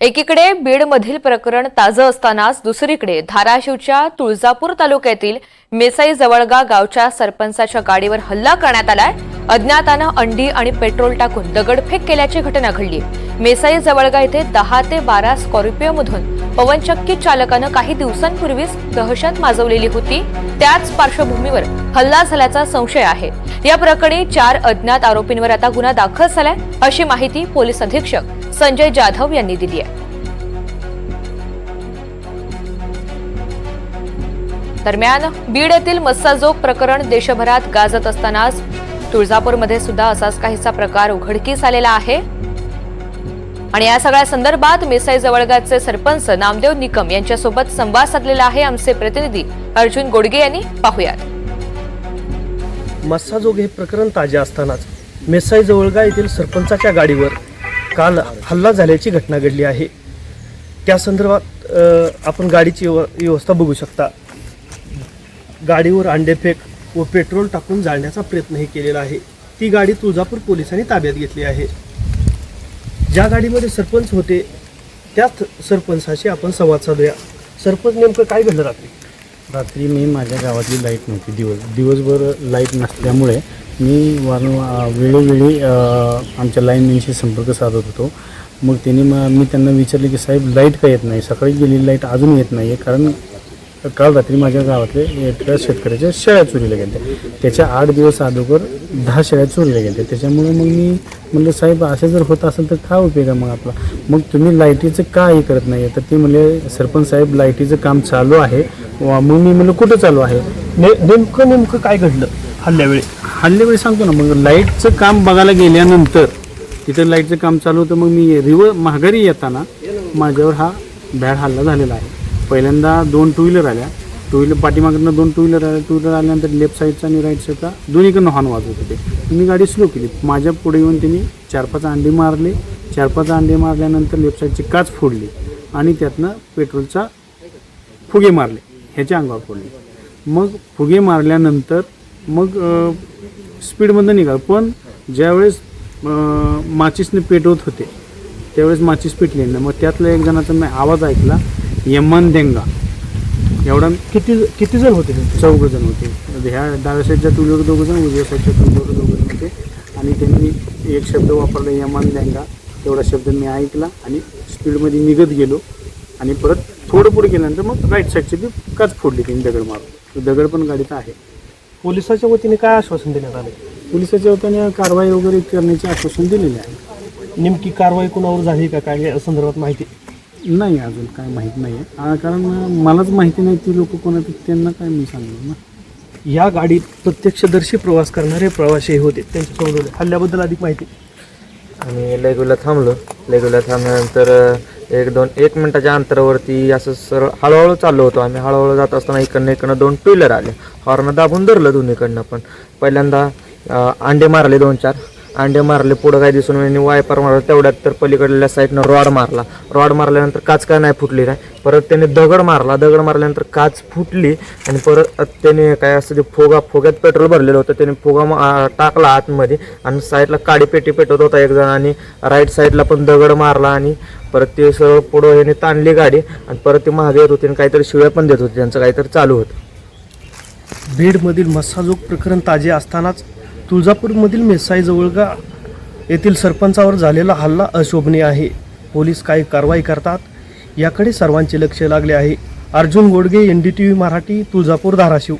एकीकडे बीडमधील प्रकरण ताजं असतानाच दुसरीकडे धाराशिवच्या तुळजापूर तालुक्यातील मेसाई जवळगा गावच्या सरपंचाच्या गाडीवर हल्ला करण्यात आलाय. अज्ञातानं अंडी आणि पेट्रोल टाकून दगडफेक केल्याची घटना घडली. मेसाई जवळगा येथे दहा ते बारा स्कॉर्पिओमधून पवनचक्की चालकानं काही दिवसांपूर्वीच दहशत माजवलेली होती. त्याच पार्श्वभूमीवर हल्ला झाल्याचा संशय आहे. या प्रकरणी चार अज्ञात आरोपींवर आता गुन्हा दाखल झालाय अशी माहिती पोलीस अधीक्षक संजय जाधव यांनी दिली आहे. दरम्यान बीड येथील मस्साजोग प्रकरण देशभरात गाजत असतानाच तुळजापूरमध्ये सुद्धा असाच काहीसा प्रकार उघडकीस आलेला आहे. आणि या सगळ्या संदर्भात मिसाई जवळगाचे सरपंच नामदेव निकम यांच्यासोबत संवाद साधलेला आहे. आमचे प्रतिनिधी अर्जुन गोडगे यांनी पाहुयात. मस्साजोग हे प्रकरण ताजे असतानाच मेसाई जवळगा येथील सरपंचाच्या गाडीवर काल हल्ला झाल्याची घटना घडली आहे. त्या संदर्भात आपण गाडीची व्यव- व्यवस्था बघू शकता. गाडीवर अंडेफेक व पेट्रोल टाकून जाळण्याचा प्रयत्नही केलेला आहे. ती गाडी तुळजापूर पोलिसांनी ताब्यात घेतली आहे. ज्या गाडीमध्ये सरपंच होते त्याच सरपंचाशी आपण संवाद साधूया. सरपंच नेमकं काय घडलं रात्री? रात्री मी माझ्या गावातली लाइट नव्हती दिवस दिवसभर लाइट नसल्यामुळे मी वारंवार वेळोवेळी आमच्या लाईनमॅनशी संपर्क साधत होतो. मग त्यांनी मग मी त्यांना विचारले की साहेब लाइट का येत नाही? सकाळी गेलेली लाइट अजून येत नाही आहे कारण काल रात्री माझ्या गावातले एका शेतकऱ्याच्या शेळ्या चोरीला गेल्या. त्याच्या आठ दिवस अगोदर दहा शेळ्या चोरीला गेल्या. त्याच्यामुळे मग मी म्हणलं साहेब असं जर होत असेल तर काय उपयोग आहे मग आपला? मग तुम्ही लाईटीचं का हे करत नाही तर ते म्हणले सरपंच साहेब लाईटीचं काम चालू आहे. वा- मग मी म्हणलं कुठं चालू आहे? ने नेमकं नेमकं काय घडलं? हल्ल्यावेळी. हल्ल्यावेळी सांगतो ना मग लाईटचं काम बघायला गेल्यानंतर तिथं लाईटचं काम चालू होतं मग मी रिव माघारी येताना माझ्यावर हा बॅड हल्ला झालेला आहे. पहिल्यांदा दोन टू व्हीलर आल्या. टू व्हीलर पाठीमागनं दोन टू व्हीलर आल्या टू व्हीलर आल्यानंतर लेफ्ट साईडचा आणि राईट साईडचा दोन्हीकडनं हॉर्न वाजवत होते. मी गाडी स्लो केली. माझ्या पुढे येऊन त्यांनी चार पाच अंडे मारले. चार पाच अंडे मारल्यानंतर लेफ्ट साईडची काच फोडली आणि त्यातनं पेट्रोलचा फुगे मारले. ह्याच्या अंगावर पडले मग फुगे मारल्यानंतर मग स्पीडमधनं निघाल. पण ज्यावेळेस माचीसने पेटवत होते त्यावेळेस माचीस पेटली ना मग त्यातला एक जणाचा मी आवाज ऐकला यमन देंगा. एवढा किती किती जण होते? चौघ जण होते. ह्या डाव्या साईडच्या टूलवर दोघं जण उजव्या साईडच्या टूलवर दोघं जण होते. आणि त्यांनी एक शब्द वापरला यमान देंगा. तेवढा शब्द मी ऐकला आणि स्पीडमध्ये निघत गेलो. आणि परत थोडं पुढे गेल्यानंतर मग राईट साईडची ती काच फोडली त्यांनी दगड मारून. दगड पण गाडीत आहे. पोलिसाच्या वतीने काय आश्वासन देण्यात आले? पोलिसाच्या वतीने कारवाई वगैरे करण्याचे आश्वासन दिलेले आहे. नेमकी कारवाई कुणावर झाली का काय या संदर्भात माहिती? नाही अजून काय माहीत नाही आहे कारण मलाच माहिती नाही ती लोक कोण आहेत त्यांना काय मी सांगणार ना? या गाडीत प्रत्यक्षदर्शी प्रवास करणारे प्रवासी होते त्यांच्या हल्ल्याबद्दल अधिक माहिती. आम्ही लेगूला थांबलो. लेगूला थांबल्यानंतर एक दोन एक मिनटाच्या अंतरावरती असं सरळ हळूहळू चाललो होतो आम्ही. हळूहळू जात असताना इकडनं इकडनं दोन टू व्हीलर आले. हॉर्न दाबून धरलं दोन्हीकडनं पण. पहिल्यांदा अंडे मारले दोन चार. अंडे मारले पुढं काय दिसून आणि वायपर मारला तेवढ्यात तर पलीकडल्या साईडनं रॉड मारला. रॉड मारल्यानंतर काच काय नाही फुटली नाही परत त्याने दगड मारला. दगड मारल्यानंतर काच फुटली आणि परत त्याने काय असतं ते फोगा फोग्यात पेट्रोल भरलेलं होतं. त्याने फोगा टाकला आतमध्ये आणि साईडला काडी पेटी पेटवत होता एक जण आणि राईट साईडला पण दगड मारला आणि परत ते सरळ पुढं याने ताणली गाडी आणि परत ते महागे येत होते आणि काहीतरी शिव्या पण देत होते. त्यांचं काहीतरी चालू होतं. बीडमधील मसाजोग प्रकरण ताजे असतानाच तुळजापूरमधील मेसाईजवळगा येथील सरपंचावर झालेला हल्ला अशोभनीय आहे. पोलीस काय कारवाई करतात. याकडे सर्वांचे लक्ष लागले आहे. Arjun Godage N D T V Marathi Tuljapur Dharashiv.